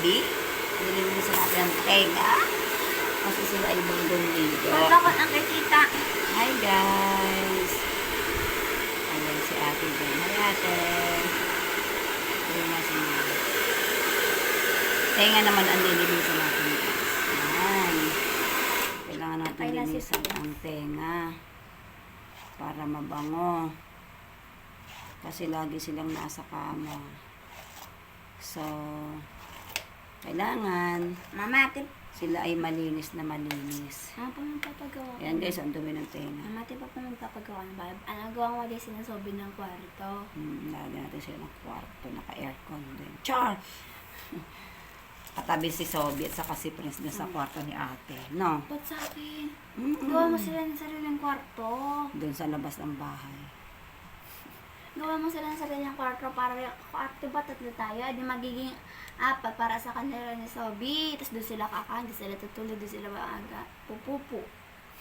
Sobi. Nililinisan natin ang tenga. Kasi sila ay bundong ligo. Malakot ang kay tita. Hi guys! Ayan si ate dyan. Hi ate! Ayan nga si Mama. Tenga naman ang nililinisan natin guys. Ayan. Kailangan natin na linisan ang tenga. Para mabango. Kasi lagi silang nasa kama. So, kailangan Mama, tip. sila ay malinis na malinis. Ano pa magpapagawa? Ayan guys, ang dumi ng tenga. Mama, tip pa pa magpapagawa ng bahay. Ano gawa mo din sinasabi ng kwarto? Hmm, lagyan natin sila ng kwarto, naka-aircon din. Char! Katabi si Sobi at saka si Prince dun sa kwarto ni ate. No? Ba't sa akin? Mm-mm. Gawa mo sila ng sariling kwarto. Doon sa labas ng bahay. Gawa mo sila ng sariling kwarto para kwarto ba tatlo tayo? Di magiging apat para sa kanila ni Sobi. Tapos doon sila kakain, doon sila tutulog, doon sila maaga. Pupupo.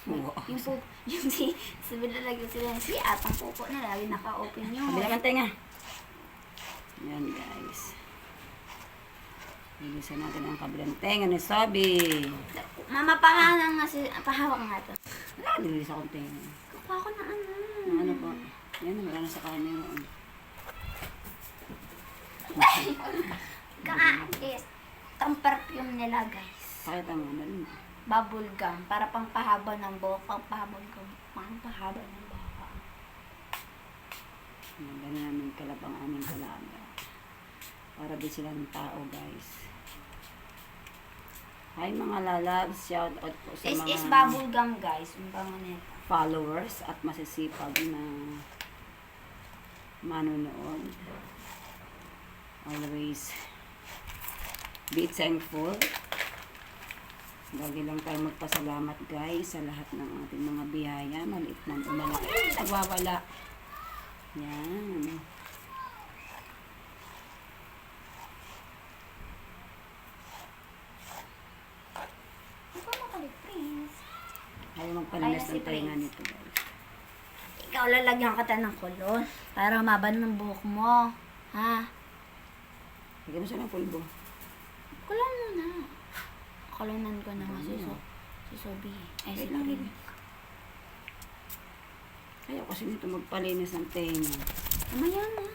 Oo. Yung pupo, yung si, sabi lalagyan sila ng si at ang pupo na lagi naka-open yun. Kabila ng tenga. Yan guys. Lilisan natin ang kabilang tenga ni Sobi. Mama, pahanan nga si, pahawak nga to. Wala, nililis akong tenga. Kukuha ko na ano. Ano po? Yan, wala na sa kanya yun. Kaalis. Itong perfume nila, guys. Pakita mo na rin. Bubble gum. Para pampahaba ng buhok. Pampahaba ng pampahaba ng buhok. Yan, Ganun namin kalab ang aming kalaga. Para di sila ng tao, guys. Hi mga lalabs, shout out po sa This mga is bubble gum, guys. Yung bango nito. followers at masisipag na manonood. Always be thankful. Lagi lang tayo magpasalamat guys sa lahat ng ating mga biyaya, maliit man o malaki. Nagwawala. Yan. Ayaw si ng tainga Prince. nito guys. Ikaw lalagyan kita ng kulon. Para maban ng buhok mo. Ha? Lagyan mo siya ng pulbo. Kulon mo na. Kulunan ko na nga si, so, si Sobi. Ay, si baby. Ayaw kasi nito magpalinis ng tenga. Mamaya na.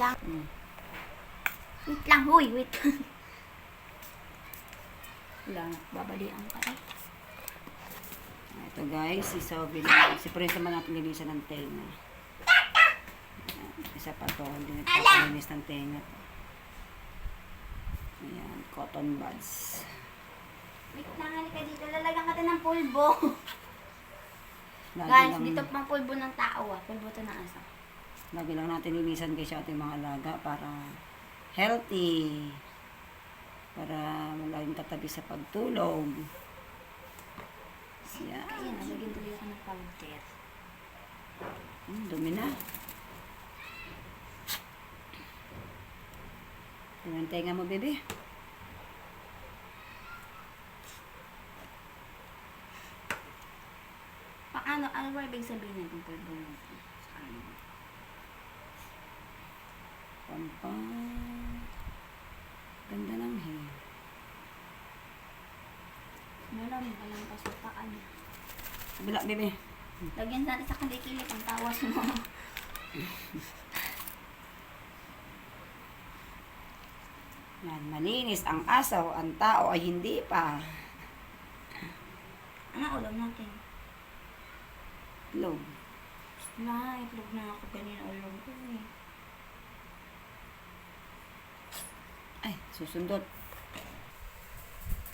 Lang. Mm. Wait lang, huy, wait. Wala na, babalian ka eh. Ito guys, si Sobi na. Si Prince naman natin linisan ng tenga. Isa pa to, hindi nagpapalinis ng tenga. Ayan, cotton buds. Wait lang, halika dito. Lalagyan ka ng pulbo. Lagi Guys, lang, dito pang pulbo ng tao ah. Pulbo to ng asa. lagi lang natin linisan guys yung ating mga alaga para healthy. Para malaging katabi sa pagtulog. Yan. Ayan, nalagyan tuloy ako ng powder. Hmm, dumi na. Yung tenga mo, bebe. Paano, ano ba ibig sabihin ng pulbo ng sa ano? Pampa. Ganda ng hair. Malamig ka lang pa sa paan. Kabila, bebe. Lagyan natin sa kalikilit ang tawas mo. Yan, malinis ang asaw, ang tao ay hindi pa. ano ulam natin? Log. Na, itlog na ako kanina ulam ko eh. Ay, susundot.